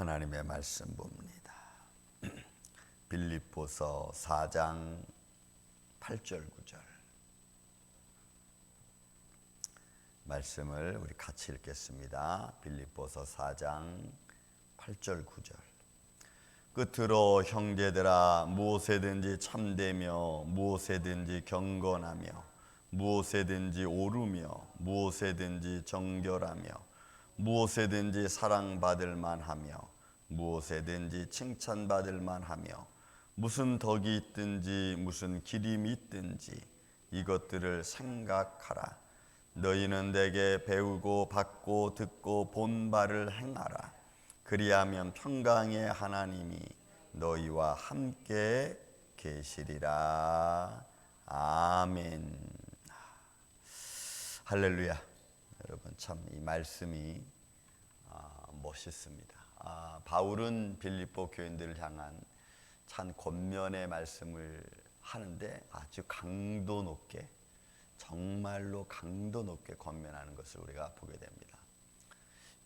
하나님의 말씀 봅니다. 빌립보서 4장 8절 9절 말씀을 우리 같이 읽겠습니다. 빌립보서 4장 8절 9절 끝으로 형제들아 무엇에든지 참되며 무엇에든지 경건하며 무엇에든지 오르며 무엇에든지 정결하며 무엇에든지 사랑받을 만하며 무엇에든지 칭찬받을 만하며 무슨 덕이 있든지 무슨 기림이 있든지 이것들을 생각하라. 너희는 내게 배우고 받고 듣고 본 바를 행하라. 그리하면 평강의 하나님이 너희와 함께 계시리라. 아멘. 할렐루야 여러분 참 이 말씀이 아, 멋있습니다. 아, 바울은 빌립보 교인들을 향한 참 권면의 말씀을 하는데 아주 강도 높게 정말로 강도 높게 권면하는 것을 우리가 보게 됩니다.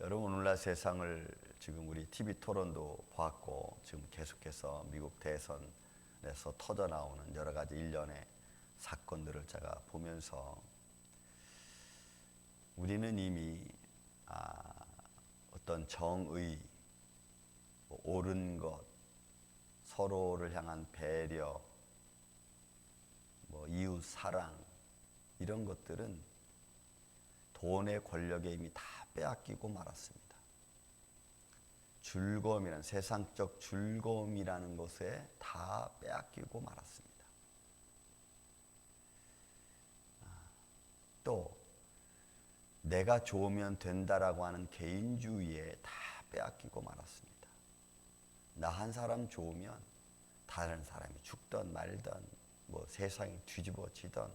여러분 오늘날 세상을 지금 우리 TV 토론도 보았고 지금 계속해서 미국 대선에서 터져 나오는 여러 가지 일련의 사건들을 제가 보면서 우리는 이미 아, 어떤 정의, 뭐 옳은 것, 서로를 향한 배려, 뭐 이웃 사랑 이런 것들은 돈의 권력에 이미 다 빼앗기고 말았습니다. 즐거움이란 세상적 즐거움이라는 것에 다 빼앗기고 말았습니다. 아, 또 내가 좋으면 된다라고 하는 개인주의에 다 빼앗기고 말았습니다. 나 한 사람 좋으면 다른 사람이 죽던 말던 뭐 세상이 뒤집어지던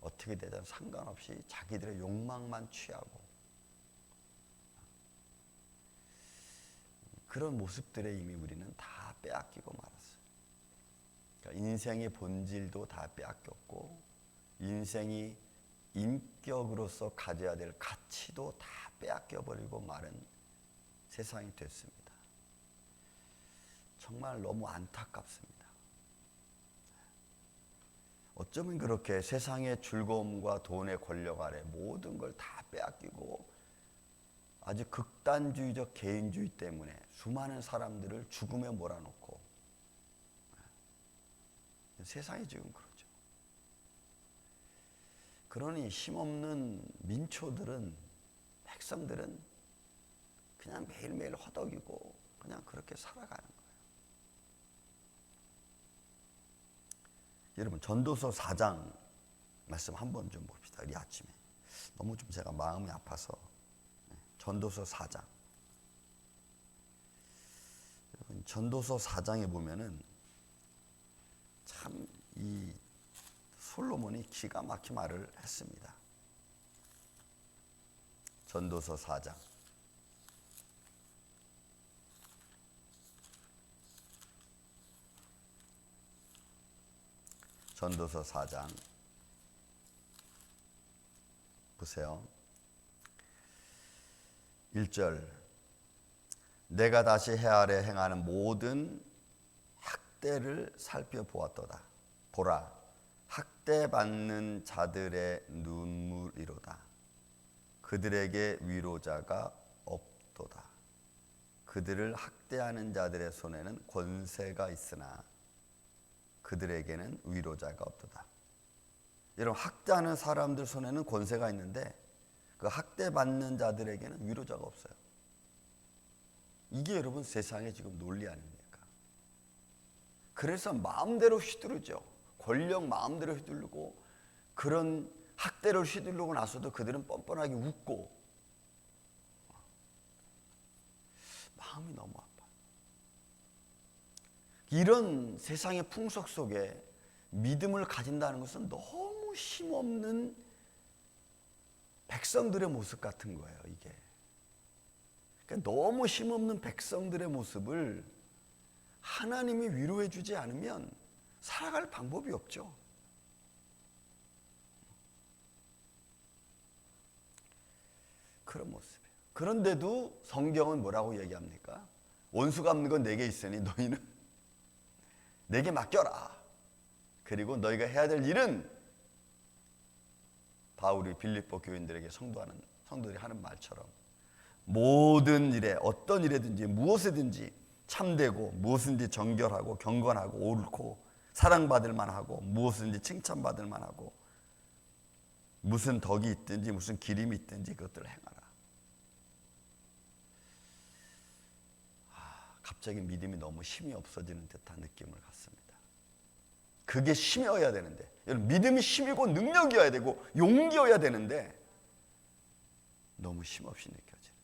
어떻게 되든 상관없이 자기들의 욕망만 취하고 그런 모습들에 이미 우리는 다 빼앗기고 말았어요. 그러니까 인생의 본질도 다 빼앗겼고 인생이 인격으로서 가져야 될 가치도 다 빼앗겨 버리고 마른 세상이 됐습니다. 정말 너무 안타깝습니다. 어쩌면 그렇게 세상의 즐거움과 돈의 권력 아래 모든 걸 다 빼앗기고 아주 극단주의적 개인주의 때문에 수많은 사람들을 죽음에 몰아넣고 세상이 지금 그렇죠. 그러니 힘없는 민초들은 백성들은 그냥 매일매일 허덕이고 그냥 그렇게 살아가는 거예요. 여러분 전도서 4장 말씀 한번 좀 봅시다. 우리 아침에 너무 좀 제가 마음이 아파서 네, 전도서 4장 여러분 전도서 4장에 보면은 참 이 솔로몬이 기가 막힌 말을 했습니다. 전도서 4장 전도서 4장 보세요. 1절 내가 다시 해 아래 행하는 모든 학대를 살펴보았도다. 보라 학대받는 자들의 눈물이로다. 그들에게 위로자가 없도다. 그들을 학대하는 자들의 손에는 권세가 있으나 그들에게는 위로자가 없도다. 여러분 학대하는 사람들 손에는 권세가 있는데 그 학대받는 자들에게는 위로자가 없어요. 이게 여러분 세상의 지금 논리 아닙니까? 그래서 마음대로 휘두르죠. 권력 마음대로 휘두르고 그런 학대를 휘두르고 나서도 그들은 뻔뻔하게 웃고 마음이 너무 아파. 이런 세상의 풍속 속에 믿음을 가진다는 것은 너무 힘없는 백성들의 모습 같은 거예요, 이게. 그러니까 너무 힘없는 백성들의 모습을 하나님이 위로해 주지 않으면 살아갈 방법이 없죠. 그런 모습이에요. 그런데도 성경은 뭐라고 얘기합니까? 원수 갚는 건 내게 있으니 너희는 내게 맡겨라. 그리고 너희가 해야 될 일은 바울이 빌립보 교인들에게 성도하는 성도들이 하는 말처럼 모든 일에 어떤 일에든지 무엇이든지 참되고 무엇인지 정결하고 경건하고 옳고 사랑받을 만하고 무엇인지 칭찬받을 만하고 무슨 덕이 있든지 무슨 기림이 있든지 그것들을 행하라. 아, 갑자기 믿음이 너무 힘이 없어지는 듯한 느낌을 갖습니다. 그게 힘이어야 되는데 여러분 믿음이 힘이고 능력이어야 되고 용기여야 되는데 너무 힘없이 느껴지는.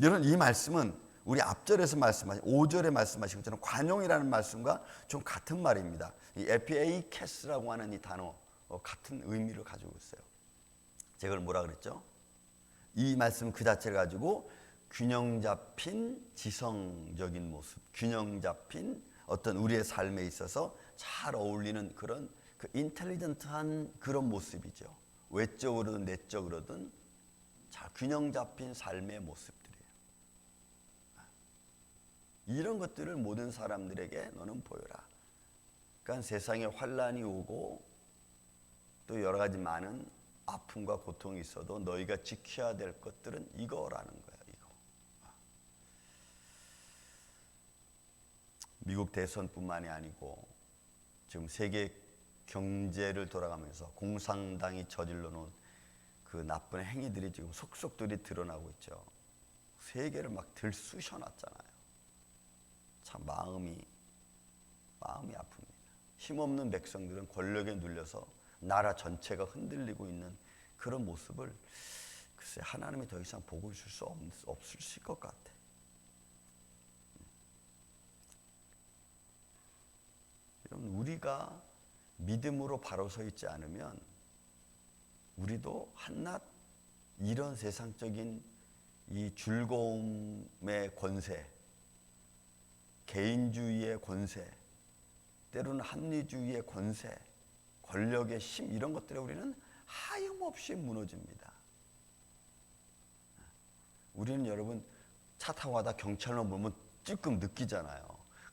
여러분 이 말씀은 우리 앞절에서 말씀하신 5절에 말씀하신 것처럼 관용이라는 말씀과 좀 같은 말입니다. 이 에피에이 캐스라고 하는 이 단어 어, 같은 의미를 가지고 있어요. 제가 그걸 뭐라 그랬죠? 이 말씀 그 자체를 가지고 균형 잡힌 지성적인 모습, 균형 잡힌 어떤 우리의 삶에 있어서 잘 어울리는 그런 그 인텔리전트한 그런 모습이죠. 외적으로든 내적으로든 잘 균형 잡힌 삶의 모습들 이런 것들을 모든 사람들에게 너는 보여라. 그러니까 세상에 환란이 오고 또 여러 가지 많은 아픔과 고통이 있어도 너희가 지켜야 될 것들은 이거라는 거야. 이거. 미국 대선뿐만이 아니고 지금 세계 경제를 돌아가면서 공산당이 저질러 놓은 그 나쁜 행위들이 지금 속속들이 드러나고 있죠. 세계를 막 들쑤셔 놨잖아요. 참 마음이 마음이 아픕니다. 힘없는 백성들은 권력에 눌려서 나라 전체가 흔들리고 있는 그런 모습을 글쎄 하나님이 더 이상 보고 있을 수 없, 없으실 것 같아. 여러분 우리가 믿음으로 바로 서 있지 않으면 우리도 한낱 이런 세상적인 이 즐거움의 권세, 개인주의의 권세, 때로는 합리주의의 권세, 권력의 힘 이런 것들에 우리는 하염없이 무너집니다. 우리는 여러분 차 타고 가다 경찰만 보면 찔끔 느끼잖아요.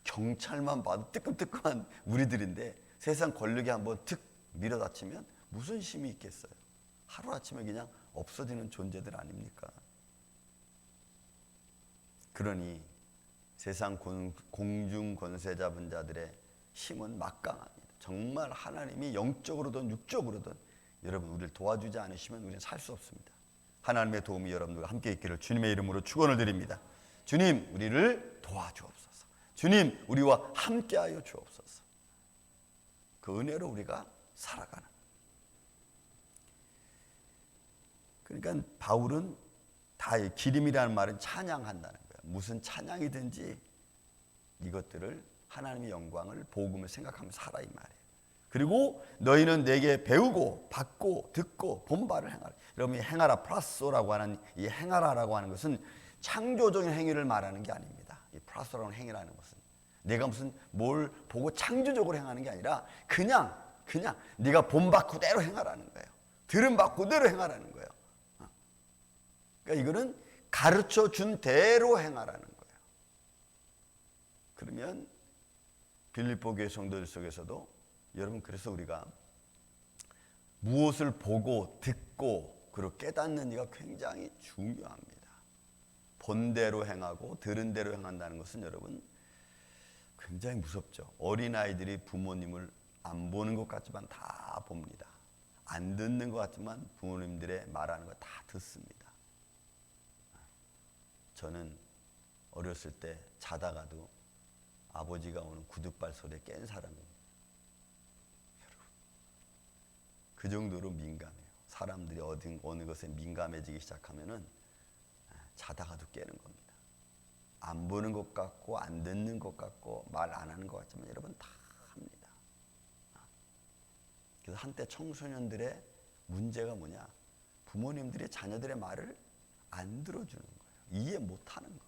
경찰만 봐도 뜨끔뜨끔한 우리들인데 세상 권력이 한번 특 밀어닥치면 무슨 힘이 있겠어요? 하루아침에 그냥 없어지는 존재들 아닙니까? 그러니 세상 공중 권세 잡은 자들의 힘은 막강합니다. 정말 하나님이 영적으로든 육적으로든 여러분 우리를 도와주지 않으시면 우리는 살 수 없습니다. 하나님의 도움이 여러분들과 함께 있기를 주님의 이름으로 축원을 드립니다. 주님 우리를 도와주옵소서. 주님 우리와 함께하여 주옵소서. 그 은혜로 우리가 살아가는. 그러니까 바울은 다 기림이라는 말은 찬양한다는. 무슨 찬양이든지 이것들을 하나님의 영광을 복음을 생각하면서 살아 이 말이에요. 그리고 너희는 내게 배우고 받고 듣고 본바를 행하라. 여러분 이 행하라 플라소라고 하는 이 행하라라고 하는 것은 창조적인 행위를 말하는 게 아닙니다. 이 플라소라는 행위라는 것은 내가 무슨 뭘 보고 창조적으로 행하는 게 아니라 그냥 그냥 네가 본바 그대로 행하라는 거예요. 들은 바 그대로 행하라는 거예요. 어. 그러니까 이거는 가르쳐 준 대로 행하라는 거예요. 그러면 빌립보 교회 성도들 속에서도 여러분 그래서 우리가 무엇을 보고 듣고 그리고 깨닫는 이가 굉장히 중요합니다. 본대로 행하고 들은 대로 행한다는 것은 여러분 굉장히 무섭죠. 어린아이들이 부모님을 안 보는 것 같지만 다 봅니다. 안 듣는 것 같지만 부모님들의 말하는 거 다 듣습니다. 저는 어렸을 때 자다가도 아버지가 오는 구둣발 소리에 깬 사람입니다. 그 정도로 민감해요. 사람들이 어느, 어느 것에 민감해지기 시작하면은 자다가도 깨는 겁니다. 안 보는 것 같고 안 듣는 것 같고 말 안 하는 것 같지만 여러분 다 합니다. 그래서 한때 청소년들의 문제가 뭐냐? 부모님들이 자녀들의 말을 안 들어주는. 이해 못 하는 거예요.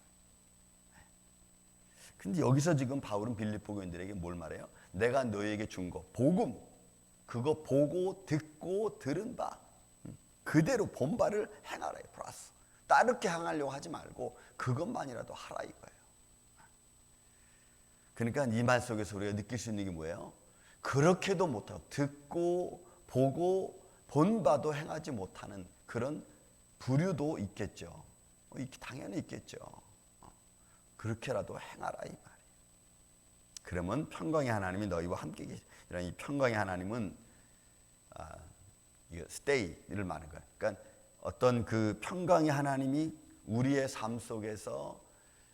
근데 여기서 지금 바울은 빌립보 교인들에게 뭘 말해요? 내가 너에게 준 거, 복음. 그거 보고 듣고 들은 바 그대로 본 바를 행하라 플러스 다르게 향하려고 하지 말고 그것만이라도 하라 이거예요. 그러니까 이 말 속에서 우리가 느낄 수 있는 게 뭐예요? 그렇게도 못하고 듣고 보고 본 바도 행하지 못하는 그런 부류도 있겠죠. 어, 있- 당연히 있겠죠. 어, 그렇게라도 행하라 이 말이에요. 그러면 평강의 하나님이 너희와 함께 계시. 이런 이 평강의 하나님은 아, 이거 stay를 말하는 거예요. 그러니까 어떤 그 평강의 하나님이 우리의 삶 속에서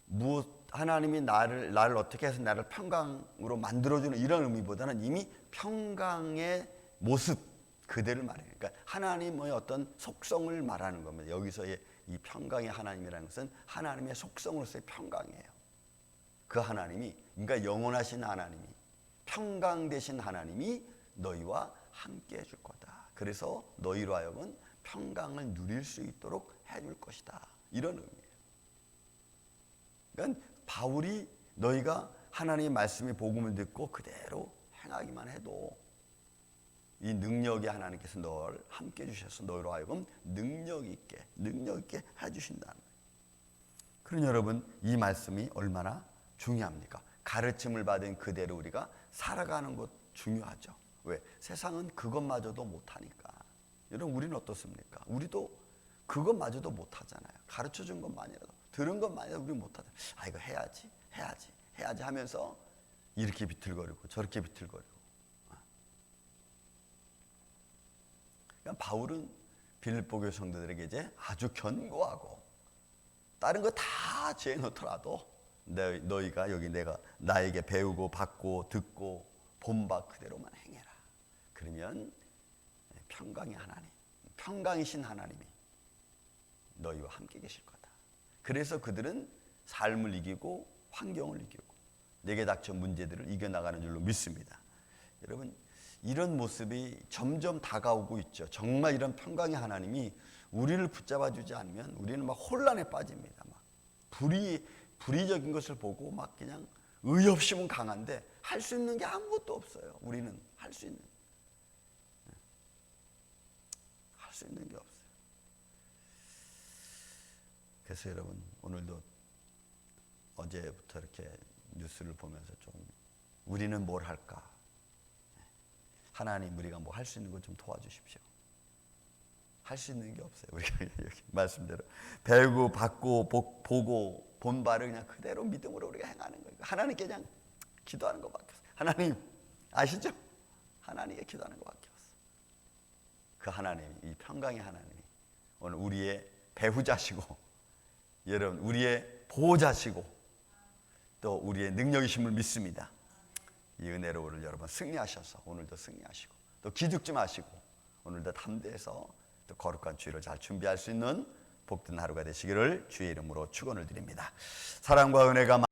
무 하나님이 나를 나를 어떻게 해서 나를 평강으로 만들어주는 이런 의미보다는 이미 평강의 모습 그대를 말해요. 그러니까 하나님의 어떤 속성을 말하는 겁니다. 여기서의 이 평강의 하나님이라는 것은 하나님의 속성으로서의 평강이에요. 그 하나님이 그러니까 영원하신 하나님이 평강 되신 하나님이 너희와 함께 해줄 거다. 그래서 너희로 하여금 평강을 누릴 수 있도록 해줄 것이다. 이런 의미예요. 그러니까 바울이 너희가 하나님의 말씀의 복음을 듣고 그대로 행하기만 해도 이 능력이 하나님께서 널 함께 해주셔서 너희로 하여금 능력 있게 능력 있게 해주신다는 거예요. 그런 여러분 이 말씀이 얼마나 중요합니까? 가르침을 받은 그대로 우리가 살아가는 것 중요하죠. 왜? 세상은 그것마저도 못하니까. 여러분 우리는 어떻습니까? 우리도 그것마저도 못하잖아요. 가르쳐 준 것만이라도 들은 것만이라도 우리 못하잖아요. 아 이거 해야지 해야지 해야지 하면서 이렇게 비틀거리고 저렇게 비틀거리고 그러니까 바울은 빌립보 교회 성도들에게 이제 아주 견고하고 다른 거 다 제놓더라도 너- 너희가 여기 내가 나에게 배우고 받고 듣고 본바 그대로만 행해라. 그러면 평강의 하나님, 평강이신 하나님이 너희와 함께 계실 거다. 그래서 그들은 삶을 이기고 환경을 이기고 내게 닥친 문제들을 이겨나가는 줄로 믿습니다. 여러분 이런 모습이 점점 다가오고 있죠. 정말 이런 평강의 하나님이 우리를 붙잡아 주지 않으면 우리는 막 혼란에 빠집니다. 막 불의 불의적인 것을 보고 막 그냥 의협심은 강한데 할 수 있는 게 아무것도 없어요. 우리는 할 수 있는 할 수 있는 게 없어요. 그래서 여러분 오늘도 어제부터 이렇게 뉴스를 보면서 좀 우리는 뭘 할까? 하나님 우리가 뭐 할 수 있는 것좀 도와주십시오. 할 수 있는 게 없어요. 우리가 여기 말씀대로 배우고 받고 복, 보고 본 바를 그냥 그대로 믿음으로 우리가 행하는 거예요. 하나님께 그냥 기도하는 것밖에 없어요. 하나님 아시죠? 하나님께 기도하는 것밖에 없어요. 그 하나님, 이 평강의 하나님이 오늘 우리의 배후자시고 여러분 우리의 보호자시고 또 우리의 능력이심을 믿습니다. 이 은혜로 오늘 여러분 승리하셔서 오늘도 승리하시고 또 기죽지 마시고 오늘도 담대해서 또 거룩한 주일을 잘 준비할 수 있는 복된 하루가 되시기를 주의 이름으로 축원을 드립니다. 사랑과 은혜가